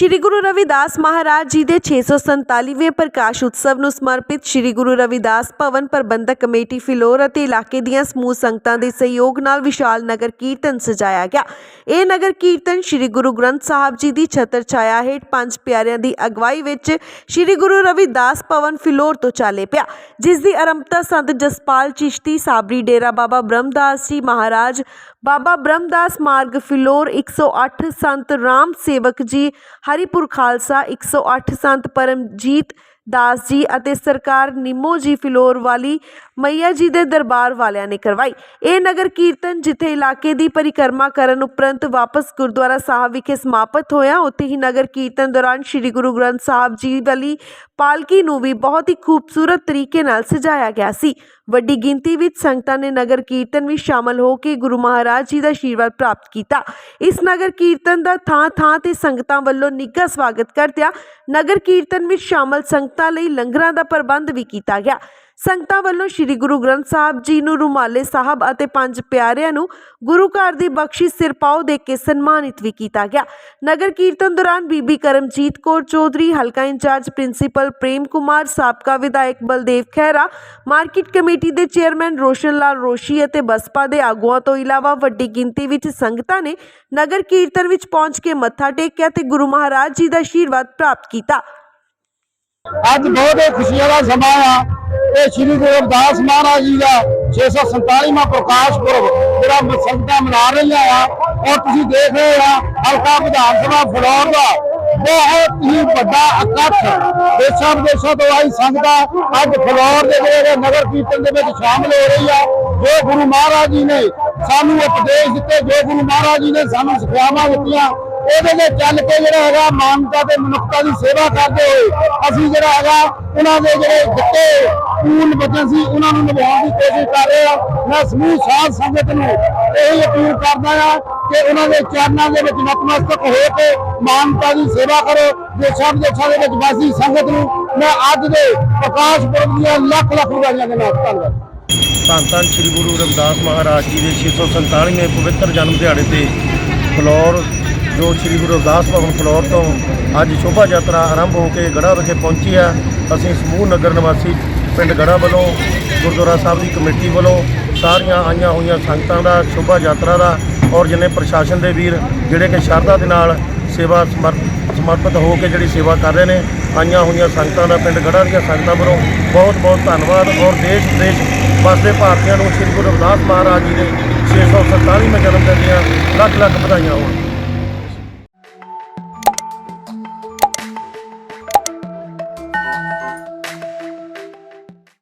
ਸ਼੍ਰੀ ਗੁਰੂ ਰਵਿਦਾਸ ਮਹਾਰਾਜ ਜੀ ਦੇ 647ਵੇਂ ਪ੍ਰਕਾਸ਼ ਉਤਸਵ ਨੂੰ ਸਮਰਪਿਤ ਸ਼੍ਰੀ ਗੁਰੂ ਰਵਿਦਾਸ ਭਵਨ ਪ੍ਰਬੰਧਕ ਕਮੇਟੀ ਫਿਲੌਰ ਅਤੇ ਇਲਾਕੇ ਦੀਆਂ ਸਮੂਹ ਸੰਗਤਾਂ ਦੇ ਸਹਿਯੋਗ ਨਾਲ ਵਿਸ਼ਾਲ ਨਗਰ ਕੀਰਤਨ ਸਜਾਇਆ ਗਿਆ। ਇਹ ਨਗਰ ਕੀਰਤਨ ਸ਼੍ਰੀ ਗੁਰੂ ਗ੍ਰੰਥ ਸਾਹਿਬ ਜੀ ਦੀ ਛਤਰ ਛਾਇਆ ਹੇਠ ਪੰਜ ਪਿਆਰਿਆਂ ਦੀ ਅਗਵਾਈ ਵਿੱਚ ਸ਼੍ਰੀ ਗੁਰੂ ਰਵਿਦਾਸ ਭਵਨ ਫਿਲੌਰ ਤੋਂ ਚਾਲੇ ਪਿਆ, ਜਿਸ ਦੀ ਆਰੰਭਤਾ ਸੰਤ ਜਸਪਾਲ ਚਿਸ਼ਤੀ, ਸਾਬਰੀ ਡੇਰਾ ਬਾਬਾ ਬ੍ਰਹਮਦਾਸ ਜੀ ਮਹਾਰਾਜ, ਬਾਬਾ ਬ੍ਰਹਮਦਾਸ ਮਾਰਗ ਫਿਲੌਰ 108 ਸੰਤ ਰਾਮ ਸੇਵਕ ਜੀ ਹਰੀਪੁਰ ਖਾਲਸਾ 108 ਸੰਤ ਪਰਮਜੀਤ ਦਾਸ ਜੀ ਅਤੇ ਸਰਕਾਰ ਨਿੰਮੋ ਜੀ ਫਿਲੌਰ ਵਾਲੀ ਮਈਆ ਜੀ ਦੇ ਦਰਬਾਰ ਵਾਲਿਆਂ ਨੇ ਕਰਵਾਈ। ਇਹ ਨਗਰ ਕੀਰਤਨ ਜਿੱਥੇ ਇਲਾਕੇ ਦੀ ਪਰਿਕਰਮਾ ਕਰਨ ਉਪਰੰਤ ਵਾਪਸ ਗੁਰਦੁਆਰਾ ਸਾਹਿਬ ਵਿਖੇ ਸਮਾਪਤ ਹੋਇਆ, ਉੱਥੇ ਹੀ ਨਗਰ ਕੀਰਤਨ ਦੌਰਾਨ ਸ੍ਰੀ ਗੁਰੂ ਗ੍ਰੰਥ ਸਾਹਿਬ ਜੀ ਵਾਲੀ ਪਾਲਕੀ ਨੂੰ ਵੀ ਬਹੁਤ ਹੀ ਖੂਬਸੂਰਤ ਤਰੀਕੇ ਨਾਲ ਸਜਾਇਆ ਗਿਆ ਸੀ। ਵੱਡੀ ਗਿਣਤੀ ਵਿੱਚ ਸੰਗਤਾਂ ਨੇ ਨਗਰ ਕੀਰਤਨ ਵਿੱਚ ਸ਼ਾਮਲ ਹੋ ਕੇ ਗੁਰੂ ਮਹਾਰਾਜ ਜੀ ਦਾ ਆਸ਼ੀਰਵਾਦ ਪ੍ਰਾਪਤ ਕੀਤਾ। ਇਸ ਨਗਰ ਕੀਰਤਨ ਦਾ ਥਾਂ ਥਾਂ ਤੇ ਸੰਗਤਾਂ ਵੱਲੋਂ ਨਿੱਘਾ ਸਵਾਗਤ ਕਰਦਿਆਂ ਨਗਰ ਕੀਰਤਨ ਵਿੱਚ ਸ਼ਾਮਲ ਸੰਗਤਾਂ ਸੰਗਤਾਂ ਲਈ ਲੰਗਰਾਂ ਦਾ ਪ੍ਰਬੰਧ ਵੀ ਕੀਤਾ ਗਿਆ। ਸੰਗਤਾਂ ਵੱਲੋਂ ਸ੍ਰੀ ਗੁਰੂ ਗ੍ਰੰਥ ਸਾਹਿਬ ਜੀ ਨੂੰ ਰੁਮਾਲੇ ਸਾਹਿਬ ਅਤੇ ਪੰਜ ਪਿਆਰਿਆਂ ਨੂੰ ਗੁਰੂ ਘਰ ਦੀ ਬਖਸ਼ਿਸ਼ ਸਿਰਪਾਓ ਦੇ ਕੇ ਸਨਮਾਨਿਤ ਵੀ ਕੀਤਾ ਗਿਆ। ਨਗਰ ਕੀਰਤਨ ਦੌਰਾਨ ਬੀਬੀ ਕਰਮਜੀਤ ਕੌਰ ਚੌਧਰੀ, ਹਲਕਾ ਇੰਚਾਰਜ ਪ੍ਰਿੰਸੀਪਲ ਪ੍ਰੇਮ ਕੁਮਾਰ, ਸਾਬਕਾ ਵਿਧਾਇਕ ਬਲਦੇਵ ਖਹਿਰਾ, ਮਾਰਕੀਟ ਕਮੇਟੀ ਦੇ ਚੇਅਰਮੈਨ ਰੋਸ਼ਨ ਲਾਲ ਰੋਸ਼ੀ ਅਤੇ ਬਸਪਾ ਦੇ ਆਗੂਆਂ ਤੋਂ ਇਲਾਵਾ ਵੱਡੀ ਗਿਣਤੀ ਵਿੱਚ ਸੰਗਤਾਂ ਨੇ ਨਗਰ ਕੀਰਤਨ ਵਿੱਚ ਪਹੁੰਚ ਕੇ ਮੱਥਾ ਟੇਕਿਆ ਤੇ ਗੁਰੂ ਮਹਾਰਾਜ ਜੀ ਦਾ ਆਸ਼ੀਰਵਾਦ ਪ੍ਰਾਪਤ ਕੀਤਾ। ਅੱਜ ਬਹੁਤ ਹੀ ਖੁਸ਼ੀਆਂ ਦਾ ਸਮਾਂ ਆ। ਇਹ ਸ੍ਰੀ ਗੁਰੂ ਰਵਿਦਾਸ ਮਹਾਰਾਜ ਜੀ ਦਾ 647ਵਾਂ ਪ੍ਰਕਾਸ਼ ਪੁਰਬ ਜਿਹੜਾ ਸੰਗਤਾਂ ਮਨਾ ਰਹੀਆਂ ਆ। ਔਰ ਤੁਸੀਂ ਦੇਖ ਰਹੇ ਆ, ਹਲਕਾ ਵਿਧਾਨ ਸਭਾ ਫਲੋਰ ਦਾ। ਬਹੁਤ ਹੀ ਵੱਡਾ ਇਕੱਠ ਦੇਸ਼ਾਂ ਵਿਦੇਸ਼ਾਂ ਤੋਂ ਆਈ ਸੰਗਤਾਂ ਅੱਜ ਫਲੋਰ ਦੇ ਜਿਹੜੇ ਨਗਰ ਕੀਰਤਨ ਦੇ ਵਿੱਚ ਸ਼ਾਮਲ ਹੋ ਰਹੀ ਆ। ਜੋ ਗੁਰੂ ਮਹਾਰਾਜ ਜੀ ਨੇ ਸਾਨੂੰ ਉਪਦੇਸ਼ ਦਿੱਤੇ, ਜੋ ਗੁਰੂ ਮਹਾਰਾਜ ਜੀ ਨੇ ਸਾਨੂੰ ਸਿੱਖਿਆਵਾਂ ਦਿੱਤੀਆਂ ਉਹਦੇ ਤੇ ਚੱਲ ਕੇ ਜਿਹੜਾ ਹੈਗਾ ਮਾਨਵਤਾ ਤੇ ਮਨੁੱਖਤਾ ਦੀ ਸੇਵਾ ਕਰਦੇ ਹੋਏ ਅਸੀਂ ਜਿਹੜਾ ਹੈਗਾ ਉਹਨਾਂ ਦੇ ਜਿਹੜੇ ਦਿੱਤੇ ਪੂਰਨ ਵਚਨ ਸੀ, ਉਹਨਾਂ ਨੂੰ ਨਿਭਾਉਣ ਦੀ ਕੋਸ਼ਿਸ਼ ਕਰ ਰਹੇ ਆ ਮੈਂ ਸਮੂਹ ਸਾਧ ਸੰਗਤ ਨੂੰ ਇਹ ਅਪੀਲ ਕਰਦਾ ਆ ਕਿ ਉਹਨਾਂ ਦੇ ਚਰਨਾਂ ਦੇ ਵਿੱਚ ਨਤਮਸਤਕ ਹੋ ਕੇ ਮਾਨਵਤਾ ਦੀ ਸੇਵਾ ਕਰੋ। ਦੇਸ਼ਾਂ ਦੇ ਵਿੱਚ ਵਾਸੀ ਸੰਗਤ ਨੂੰ ਮੈਂ ਅੱਜ ਦੇ ਪ੍ਰਕਾਸ਼ ਪੁਰਬ ਦੀਆਂ ਲੱਖ ਲੱਖ ਵਧਾਈਆਂ ਦੇ ਨਾਲ ਧੰਨਵਾਦ। ਧੰਨ ਧੰਨ ਸ੍ਰੀ ਗੁਰੂ ਰਵਿਦਾਸ ਮਹਾਰਾਜ ਜੀ ਦੇ 647ਵੇਂ ਪਵਿੱਤਰ ਜਨਮ ਦਿਹਾੜੇ ਤੇ ਫਲੋਰ ਜੋ ਸ੍ਰੀ ਗੁਰੂ ਰਵਿਦਾਸ ਭਵਨ ਫਲੋਰ ਤੋਂ ਅੱਜ ਸ਼ੋਭਾ ਯਾਤਰਾ ਆਰੰਭ ਹੋ ਕੇ ਗੜਾ ਵਿਖੇ ਪਹੁੰਚੀ ਹੈ, ਅਸੀਂ ਸਮੂਹ ਨਗਰ ਨਿਵਾਸੀ ਪਿੰਡ ਗੜਾ ਵੱਲੋਂ, ਗੁਰਦੁਆਰਾ ਸਾਹਿਬ ਦੀ ਕਮੇਟੀ ਵੱਲੋਂ ਸਾਰੀਆਂ ਆਈਆਂ ਹੋਈਆਂ ਸੰਗਤਾਂ ਦਾ, ਸ਼ੋਭਾ ਯਾਤਰਾ ਦਾ ਔਰ ਜਿੰਨੇ ਪ੍ਰਸ਼ਾਸਨ ਦੇ ਵੀਰ ਜਿਹੜੇ ਕਿ ਸ਼ਰਧਾ ਦੇ ਨਾਲ ਸੇਵਾ ਸਮਰ- ਸਮਰਪਿਤ ਹੋ ਕੇ ਜਿਹੜੀ ਸੇਵਾ ਕਰ ਰਹੇ ਨੇ, ਆਈਆਂ ਹੋਈਆਂ ਸੰਗਤਾਂ ਦਾ, ਪਿੰਡ ਗੜਾ ਦੀਆਂ ਸੰਗਤਾਂ ਵੱਲੋਂ ਬਹੁਤ ਬਹੁਤ ਧੰਨਵਾਦ ਔਰ ਦੇਸ਼ ਵਿਦੇਸ਼ ਵਸਦੇ ਭਾਰਤੀਆਂ ਨੂੰ ਸ੍ਰੀ ਗੁਰੂ ਰਵਿਦਾਸ ਮਹਾਰਾਜ ਜੀ ਦੇ 647ਵੇਂ ਜਨਮ ਦਿਨ ਦੀਆਂ ਲੱਖ ਲੱਖ ਵਧਾਈਆਂ ਹੋਣ।